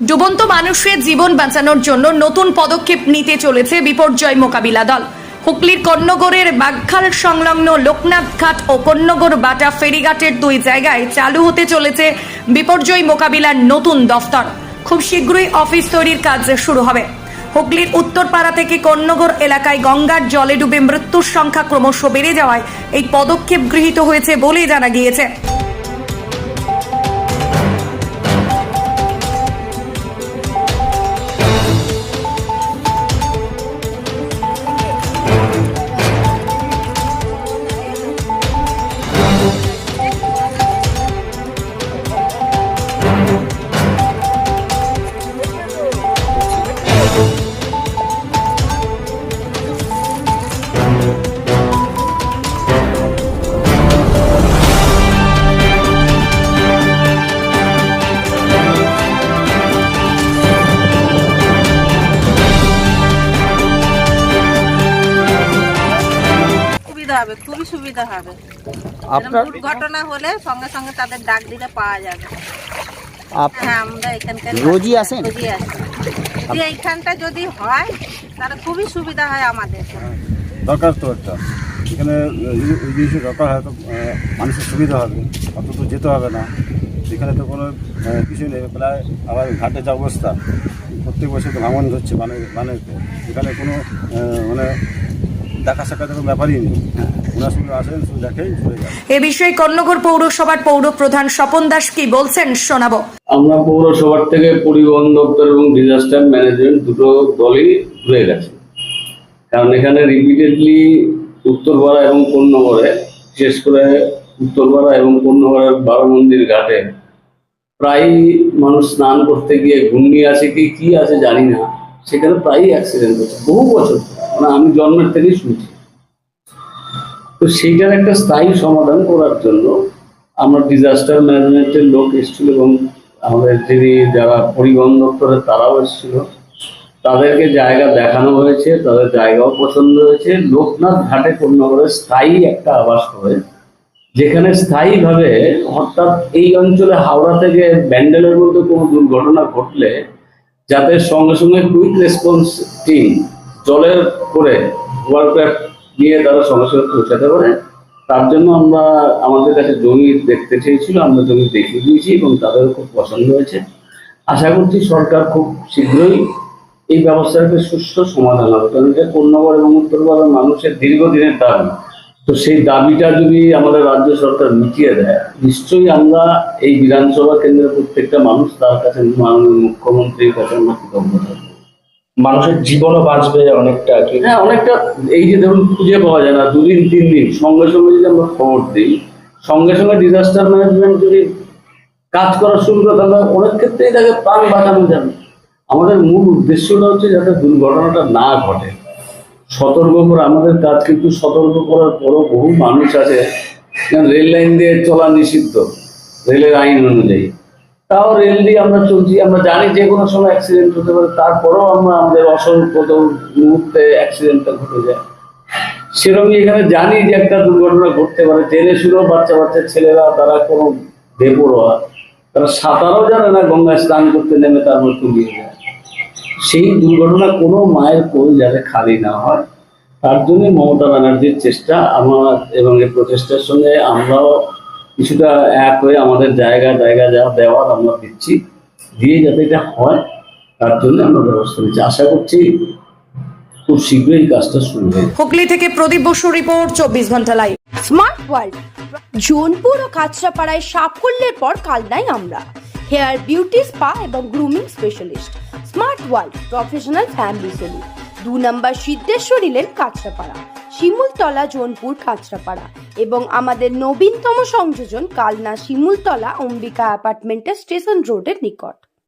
ডুবন্ত মানুষের জীবন বাঁচানোর জন্য নতুন পদক্ষেপ নিতে চলেছে বিপর্যয় মোকাবিলা দল। হুগলির কন্নগরের বাঘখাল সংলগ্ন লোকনাথ ঘাট ও কন্নগর বাটা ফেরিঘাটের দুই জায়গায় চালু হতে চলেছে বিপর্যয় মোকাবিলার নতুন দফতর। খুব শীঘ্রই অফিস তৈরির কাজ শুরু হবে। হুগলির উত্তরপাড়া থেকে কন্নগর এলাকায় গঙ্গার জলে ডুবে মৃত্যুর সংখ্যা ক্রমশ বেড়ে যাওয়ায় এই পদক্ষেপ গৃহীত হয়েছে বলেই জানা গিয়েছে। হবে খুবই সুবিধা হবে। আপনার দুর্ঘটনা হলে সঙ্গে সঙ্গে তাদের ডাক দিলে পাওয়া যাবে। হ্যাঁ আমরা এখানকার রোজই আসেন? রোজই আসি। যদি এইখানটা যদি হয় তাহলে খুবই সুবিধা হয় আমাদের। দরকার তো একটা। এখানে জিনিসের দরকার হয় তো মানুষের সুবিধা হবে। অত তো যেতে হবে না। এখানে তো কোনো কিছু নেই। প্রায় আবার ঘাটে যা অবস্থা প্রত্যেক বছর তো ভাঙন হচ্ছে মানে মানে এখানে কোনো মানে দেখা সাক্ষাৎ কোনো ব্যাপারই নেই। ওনার শুধু আসেন শুধু দেখেই চলে যায় এ বিষয়ে কর্ণগর পৌরসভার পৌর প্রধান স্বপন দাস কি বলছেন শোনাবো। আমরা পৌরসভার থেকে পরিবহন দপ্তর এবং ডিজাস্টার ম্যানেজমেন্ট দুটো দলই ঘুরে গেছে। কারণ এখানে রিপিটেডলি উত্তরপাড়া এবং কন্যগড়ে বিশেষ করে উত্তরপাড়া এবং কন্যগড়ের বারো মন্দির ঘাটে প্রায় মানুষ স্নান করতে গিয়ে ঘূর্ণি আছে কি কি আছে জানি না। সেখানে প্রায়ই অ্যাক্সিডেন্ট হচ্ছে, বহু বছর মানে আমি জন্মের থেকেই শুনছি। তো সেইটার একটা স্থায়ী সমাধান করার জন্য আমরা ডিজাস্টার ম্যানেজমেন্টের লোক এসেছিল এবং আমাদের যিনি যারা পরিবহন দপ্তরের তারাও এসেছিল। তাদেরকে জায়গা দেখানো হয়েছে, তাদের জায়গাও পছন্দ হয়েছে। লোকনাথ ঘাটে কন্যাগড়ে স্থায়ী একটা আবাস হবে, যেখানে স্থায়ীভাবে অর্থাৎ এই অঞ্চলে হাওড়া থেকে ব্যান্ডেলের মধ্যে কোনো দুর্ঘটনা ঘটলে যাতে সঙ্গে সঙ্গে কুইক রেসপন্স টিম জলের করে ওয়ার্কক্রাফট নিয়ে তারা সঙ্গে সঙ্গে পৌঁছাতে পারে। তার জন্য আমরা আমাদের কাছে জমি দেখতে চেয়েছিল, আমরা জমি দেখিয়ে দিয়েছি এবং তাদেরও খুব পছন্দ হয়েছে। আশা করছি সরকার খুব শীঘ্রই এই ব্যবস্থার একটা সুষ্ঠু সমাধান হবে। কারণ এটা কন্যাগড় এবং উত্তরবঙ্গের মানুষের দীর্ঘদিনের দাবি। তো সেই দাবিটা যদি আমাদের রাজ্য সরকার মিটিয়ে দেয় নিশ্চয়ই আমরা এই বিধানসভা কেন্দ্রের প্রত্যেকটা মানুষ তার কাছে মাননীয় মুখ্যমন্ত্রীর কাছে আমরা কৃতজ্ঞ থাকব। মানুষের জীবনও বাঁচবে অনেকটা কি? হ্যাঁ অনেকটা এই যে ধরুন খুঁজে পাওয়া যায় না দুদিন তিন দিন সঙ্গে সঙ্গে যদি আমরা খবর দিই সঙ্গে সঙ্গে ডিজাস্টার ম্যানেজমেন্ট যদি কাজ করা শুরু করে তাহলে অনেক ক্ষেত্রেই তাকে প্রাণ বাঁচানো যাবে। আমাদের মূল উদ্দেশ্যটা হচ্ছে যাতে দুর্ঘটনাটা না ঘটে। সতর্ক করে, আমাদের কাজ কিন্তু সতর্ক করার পরও বহু মানুষ আছে। রেল লাইন দিয়ে চলা নিষিদ্ধ, রেলের আইন অনুযায়ী। তাও রেল দিয়ে আমরা চলছি, আমরা জানি যে কোনো সময় অ্যাক্সিডেন্ট হতে পারে, তারপরেও আমরা আমাদের অসংখ্যত মুহূর্তে অ্যাক্সিডেন্টটা ঘটে যায়। সেরকম এখানে জানি যে একটা দুর্ঘটনা ঘটতে পারে জেনে শুনেও বাচ্চা বাচ্চা ছেলেরা তারা কোনো বেপরোয়া, তারা সাঁতারও জানে না, গঙ্গায় স্নান করতে নেমে তারপর তুলিয়ে যায়। সেই দুর্ঘটনা কোনো মায়ের কোল যাতে খালি না হয় তার জন্যই মমতা ব্যানার্জির চেষ্টা আমার এবং এই প্রচেষ্টার সঙ্গে আমরাও কিছুটা এক হয়ে আমাদের জায়গা জায়গা যা দেওয়ার আমরা দিচ্ছি দিয়ে যাতে এটা হয় তার জন্য আমরা ব্যবস্থা নিচ্ছি। আশা করছি খুব শীঘ্রই এই কাজটা শুরু হয়ে হুগলি থেকে প্রদীপ বসু রিপোর্ট চব্বিশ ঘণ্টা লাইভ স্মার্ট ওয়ার্ল্ড জোনপুর ও কাঁচরাপাড়ায় সাফল্যের পর কালনাই আমরা। হেয়ার বিউটি স্পা এবং grooming specialist world professional family salon দু নম্বর সিদ্ধেশ্বরী লেন কাঁচরাপাড়া। শিমুলতলা, জোনপুর, কাঁচরাপাড়া। এবং আমাদের নবীনতম সংযোজন, কালনা শিমুলতলা, অম্বিকা অ্যাপার্টমেন্টের স্টেশন রোডের নিকট।